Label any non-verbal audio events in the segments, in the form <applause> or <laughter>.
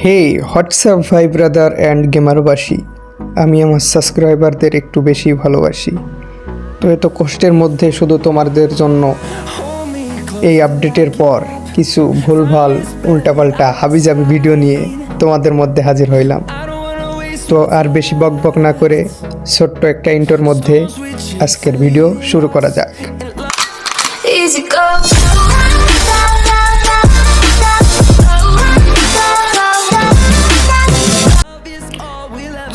হে, WhatsApp ভাই brother and গেমারবাসী, আমি আমার সাবস্ক্রাইবারদের একটু বেশি ভালোবাসি। তো এত কষ্টের মধ্যে শুধু তোমাদের জন্য এই আপডেটের পর কিছু ভুলভাল, উল্টাপাল্টা, হাবিজাবি ভিডিও নিয়ে তোমাদের মধ্যে হাজির হইলাম। তো আর বেশি বক বক না করে ছোট্ট একটা ইন্টোর মধ্যে আজকের ভিডিও শুরু করা যাক।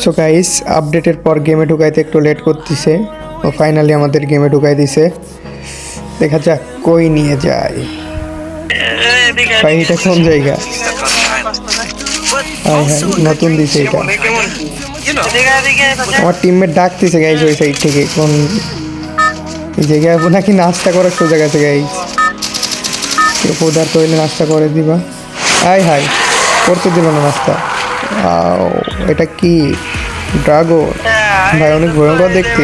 সো গাইস আপডেটের পর গেমে ঢুকাইতে একটু লেট করতেছে। ও ফাইনালি আমাদের গেমে ঢুকাই দিছে। দেখা যাক কই নিয়ে যায়। ভাই এটা কোন জায়গা? নতুন দিছে এটা। আমার টিমমেট ডাকতেছে গাইজ ওই সাইড থেকে, কোন জায়গায় নাকি নাস্তা করার সোজা গেছে গাইজ কেউ পদার্থ হইলে নাস্তা করে দিবা। হাই হাই করতে দিল না নাস্তা। এটা কি? ড্রাগন। ভাই অনেক ভয়ঙ্কর দেখতে।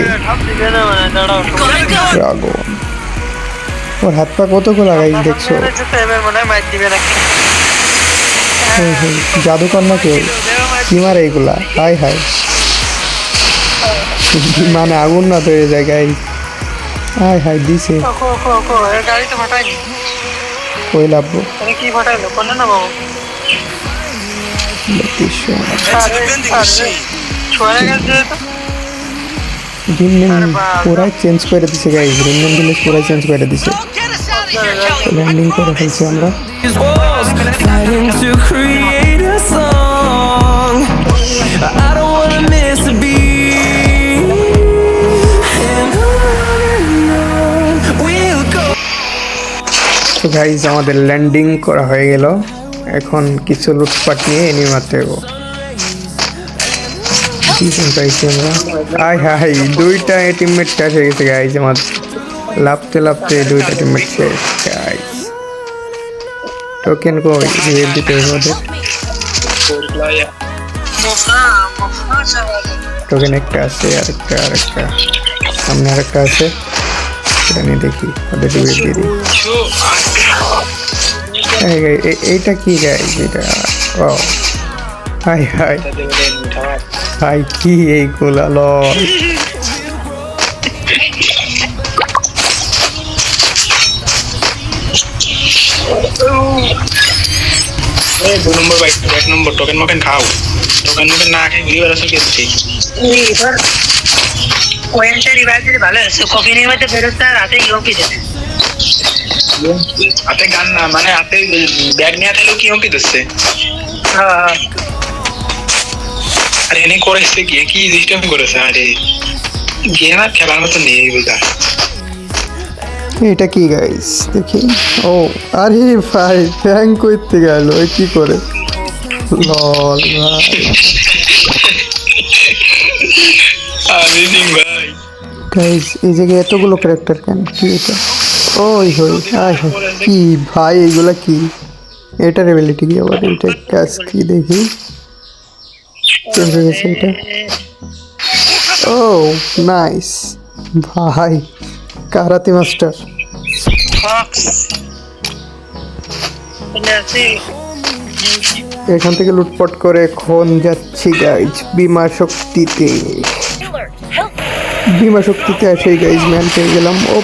ড্রাগন। ওর হাত পা কত করে লাগাই দেখছ না কেউ কি? মারে এগুলা? হাই হাই। মানে আগুন না তৈরি যায় গাই হাই হাই দিছে। ওই লাভবো বত্রিশশো। দিন দিন পুরাই চেঞ্জ করে দিছে গাই দিন দিন পুরাই চেঞ্জ করে দিছে। ল্যান্ডিং করে ফেলছি আমরা. তো গাইজ আমাদের ল্যান্ডিং করা হয়ে গেল। এখন কিছু লুটপাট নিয়ে এনে মারতে কি পাইছি আমরা। আয় হাই দুইটা টিমমেট শেষ হয়ে গেছে গাইজ আমার। লাফতে লাফতে দুইটা টিমমেট শেষ গাইজ টোকেন কই? রিয়েল দিতে হবে ওদের। টোকেন একটা আছে, আরেকটা আরেকটা। সামনে আরেকটা আছে। সেটা নিয়ে দেখি ওদের রিয়েল দিয়ে দিই। এইটা কি গাই এটা ও হাই হাই হাই কি এই দু নম্বর বাইক এক নম্বর টোকেন মোকেন খাও। টোকেন মোকেন না খেয়ে ঘুরে বেড়াছো কেছি এবার রিভাইভ দিলে ভালো আছে কফিনের মধ্যে ফেরতটা রাতে ইউপি দেবে? হাতে গান না মানে হাতে ব্যাগ নিয়ে থাকলেও কি হকি দিচ্ছে? হ্যাঁ। এনে করেছে কি কি সিস্টেম করেছে? আরে গেম আর খেলার মতো নেই এটা কি গাইস দেখি। ও আরে ভাই ফ্যাং করতে গেল কি করে? লল ভাই। গাইস এই জায়গায় এতগুলো ক্যারেক্টার কেন? কি এটা? ওই হই আয়। কি ভাই এইগুলা কি? এটার এবিলিটি কি আবার? এটা কাজ কি দেখি? হয়ে ও নাইস ভাই কারাতে মাস্টার এখান থেকে লুটপাট করে এখন যাচ্ছি গাইজ বিমা শক্তিতে। বিমা শক্তিতে এসে গাইজ ম্যান পেয়ে গেলাম। ও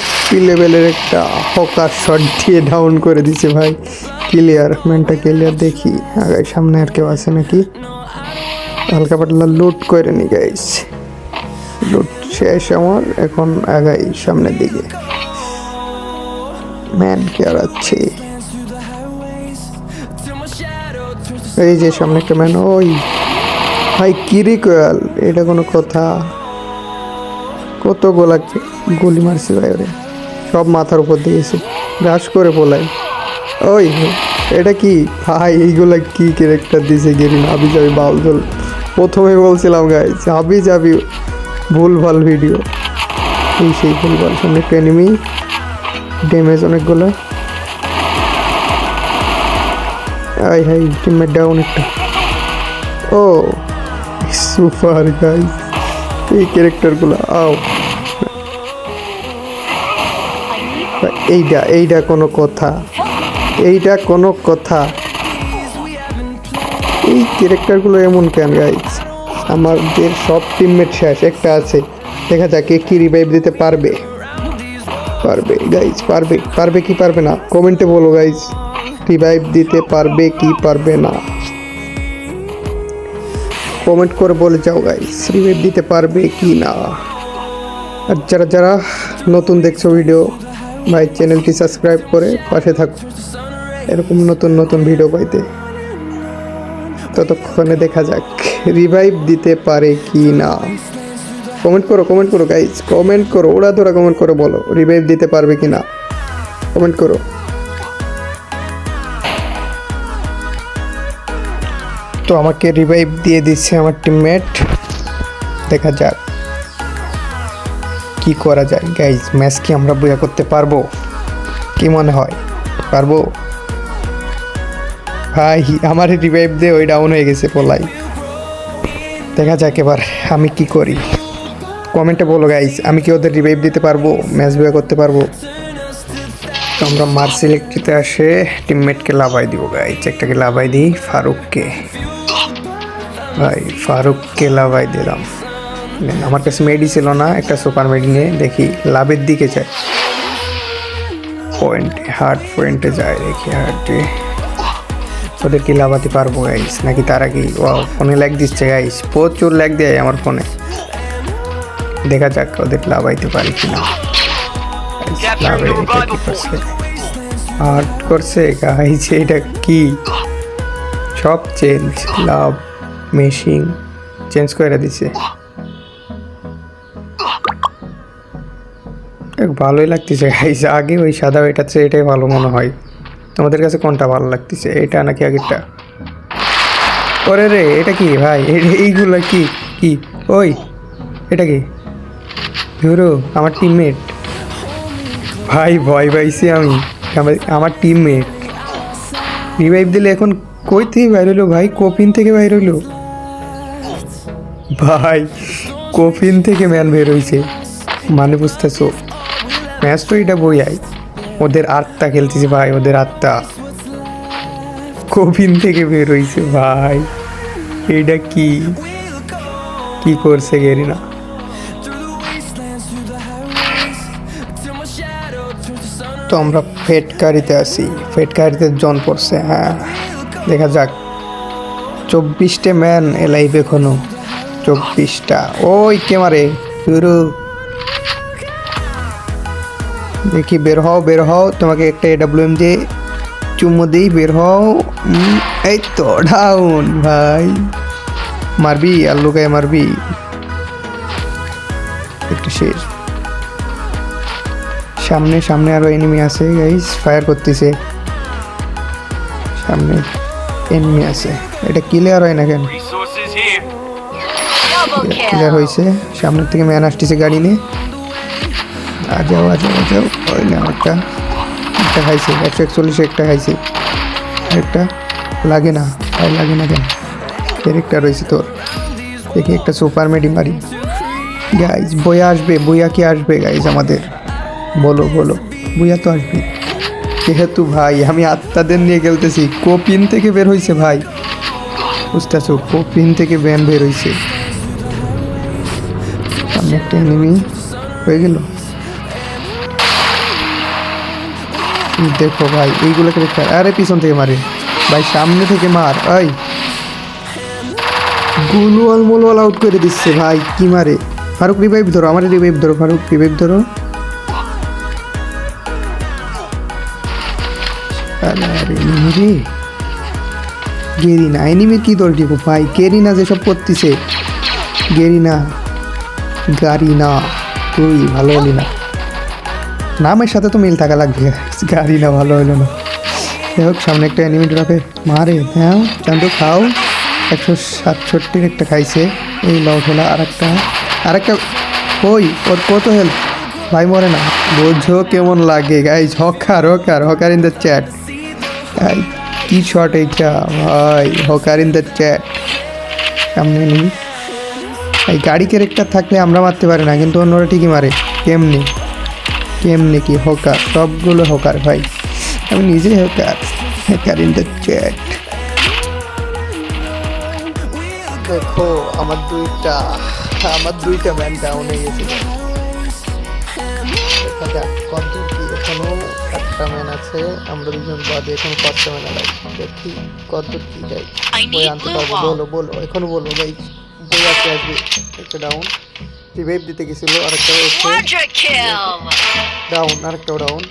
লেভেলের একটা হকার শট দিয়ে ডাউন করে দিছে, ভাই। ক্লিয়ার ম্যানটা ক্লিয়ার দেখি। আগাই সামনে আর কেউ আছে নাকি? হালকা পাতলা লুট করে নি গাইজ লুট শেষ আমার, এখন আগাই সামনের দিকে। ম্যান কে আছে এই যে সামনে একটা ম্যান ওই। ভাই কিরি কোয়াল এটা কোনো কথা। কত গোলা গুলি মারছে ভাই ওরে। সব মাথার উপর দিয়েছে ঘাস করে পোলাই ওই, এটা কি? ভাই, এইগুলা কি ক্যারেক্টার দিছে গেরি হাবি যাবি বাউল প্রথমে বলছিলাম গাই যাবি যাবি ভুল ভালো ভিডিও এই সেই ভুল ভালো সামনে একটা এনিমি ড্যামেজ অনেকগুলো। আই হাই টিমমেট ডাউন একটা। ও সুপার গাইস এই ক্যারেক্টারগুলো আও। এইটা এইটা কোনো কথা। এইটা কোনো কথা। এই ক্যারেক্টারগুলো এমন কেন গাইজ আমাদের সব টিমমেট শেষ, একটা আছে। দেখা যাক কে কি রিভাইভ দিতে পারবে। পারবে গাইজ পারবে পারবে কি পারবে না? কমেন্টে বলো গাইজ রিভাইভ দিতে পারবে কি পারবে না? কমেন্ট করে বলে যাও গাইজ রিভাইভ দিতে পারবে কি না? আর যারা যারা নতুন দেখছ ভিডিও ভাই চ্যানেলটি সাবস্ক্রাইব করে পাশে থাকো। এরকম নতুন নতুন ভিডিও পাইতে। ততক্ষণে দেখা যাক রিভাইভ দিতে পারে কি না কমেন্ট করো কমেন্ট করো গাইজ কমেন্ট করো, ওরা ধরা কমেন্ট করো, বলো রিভাইভ দিতে পারবে কি না কমেন্ট করো। তো আমাকে রিভাইভ দিয়ে দিচ্ছে আমার টিমমেট দেখা যাক কি করা যায়। গাইজ ম্যাচ কি আমরা বইয়া করতে পারব? কি মনে হয়? পারব? ভাই, আমার রিভাইভ দিয়ে ওই ডাউন হয়ে গেছে পোলাই দেখা যাক এবার আমি কি করি। কমেন্টে বলো গাইজ আমি কি ওদের রিভাইভ দিতে পারব ম্যাচ বইয়া করতে পারব? তো আমরা মার সিলেক্টতে আসে টিমমেটকে লাভাই দিব গাইজ একটাকে লাভাই দিই, ফারুককে। ভাই, ফারুককে লাভাই দিলাম। আমার কাছে মেডি ছিল না, একটা সুপার মেডি নিয়ে, দেখি লাভের দিকে যায়। পয়েন্টে হার্ট পয়েন্টে যায়, দেখি হার্টে ওদের কি লাভাতে পারব গাইস নাকি তারা কি ও ফোনে ল্যাগ দিচ্ছে গাইস প্রচুর ল্যাগ দেয় আমার ফোনে দেখা যাক ওদের লাভাইতে পারি কি না এটা কি করছে? গাইস <laughs> এটা কি? সব চেঞ্জ লাভ মেশিন চেঞ্জ করে দিছে। ভালোই লাগতেছে গাইস আগে ওই সাদা চেয়ে এটাই ভালো মনে হয়। তোমাদের কাছে কোনটা ভালো লাগতেছে? এটা নাকি আগেরটা? ওরে রে, এটা কি ভাই? এইগুলো কি? কি? ওই, এটা কি? ধরো, আমার টিমমেট ভাই, ভয় পাইছি আমি। আমার- টিমমেট রিভাইভ দিলে এখন কই থেকে বাইর হইল ভাই? কোপিন থেকে বাইর হইল ভাই কোপিন থেকে ম্যান বের হইছে। মানে বুঝতেছো, ম্যাচ তো এটা বইয়াই। ওদের আত্মা খেলতেছে ভাই, ওদের আত্মা। কোপিন থেকে বের হইছে ভাই। এটা কি? কি করছে গেরিনা তো আমরা ফেটকারিতে আছি। ফেটকারিতে জন পড়ছে হ্যাঁ। দেখা যাক। চব্বিশটা ম্যান এলাইভ এখনও। চব্বিশটা। ওই কে মারে? দেখি বের হও বের হও তোমাকে একটা এডাব্লিউ এম দিয়ে চুমো দিই বের হও। এই তো ডাউন ভাই। মারবি আর লুকায় মারবি। একটু শেষ। সামনে সামনে আরও এনিমি আছে গাইস ফায়ার করতেছে। সামনে এনিমি আছে। এটা ক্লিয়ার হয় না কেন? ক্লিয়ার হয়েছে সামনের থেকে ম্যান আসতেছে গাড়ি নিয়ে। আ যাও আ যাও আ যাও ওই না, একটা একটা খাইছে, একশো একচল্লিশে একটা খাইছে। একটা লাগে না, আর লাগে না কেন? ক্যারেক্টার রয়েছে তোর। দেখি একটা সুপার মেডি মারি গাইজ বইয়া আসবে, বইয়া কি আসবে গাইজ আমাদের? বলো বলো, বইয়া তো আসবে। যেহেতু ভাই, আমি আত্মাদের নিয়ে খেলতেছি, কোপিন থেকে বের হয়েছে ভাই। বুঝতেছো, কোপিন থেকে ব্যান বের হয়েছে সামনে একটা এনিমি হয়ে গেল। দেখো ভাই, এইগুলোকে দেখতে আরে পিছন থেকে মারে। ভাই, সামনে থেকে মার। ওই গুলওয়াল মোলওয়াল আউট করে দিচ্ছে ভাই, কি মারে? ফারুক রিভাইভ ধরো, আমার রিভাইভ ধরো, ফারুক রিভাইভ ধরো। গেরিনা এনিমির কি দল ঠিক ভাই, গেরিনা যেসব করতেছে, গেরিনা গাড়ি না তুই ভালো হলি না। নামের সাথে তো মিল থাকা লাগবে। গাড়ি না ভালো হলো না। যাই হোক, সামনে একটা অ্যানিমি ড্রপে মারে হ্যাঁ চান্দু খাও। একশো সাতষট্টির একটা খাইছে। এই লও খেলা আর একটা আর একটা ওই ওর কত হেল্প ভাই মরে না। বোঝো কেমন লাগে guys hacker hacker hacker in the chat কি শট এইটা? ভাই, হকার ইন দ্য চ্যাট সামনে নিই। এই গাড়ি ক্যারেক্টার থাকলে আমরা মারতে পারি না, কিন্তু অন্যরা ঠিকই মারে। কেমনি? কেমনি কি হকার সবগুলো হকার ভাই। আমি নিজে hacker hacker in the chat দেখো আমার দুইটা আমার দুইটা ম্যান ডাউন হয়ে গেছে। দেখা কত কি এখনও একটা ম্যান আছে? আমরা দুজন বাদে এখন পাঁচটা ম্যান আছে দেখি কত কি দেয়? বই আনতে পারব বলো বলো এখনও বলো ভাই বই আছে আসবে একটা ডাউন রিভাইভ দিতে গেছিল আরেকটা! ডাউন আরেকটা ডাউন!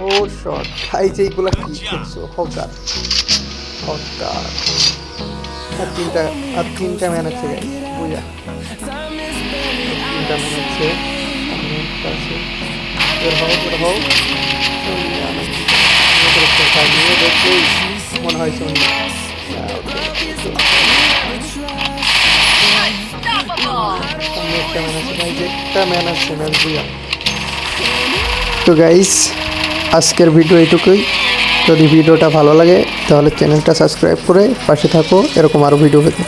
ও শট খাই যে এইগুলা কি করছ? হকার। হকার। আর তিনটা আর তিনটা ম্যান আছে গাইস বুঝা। তিনটা ম্যান আছে। মনে হয় সোনিয়া তো গাইস আজকের ভিডিও এইটুকুই যদি ভিডিওটা ভালো লাগে, তাহলে চ্যানেলটা সাবস্ক্রাইব করে পাশে থাকো। এরকম আরও ভিডিও পেতে।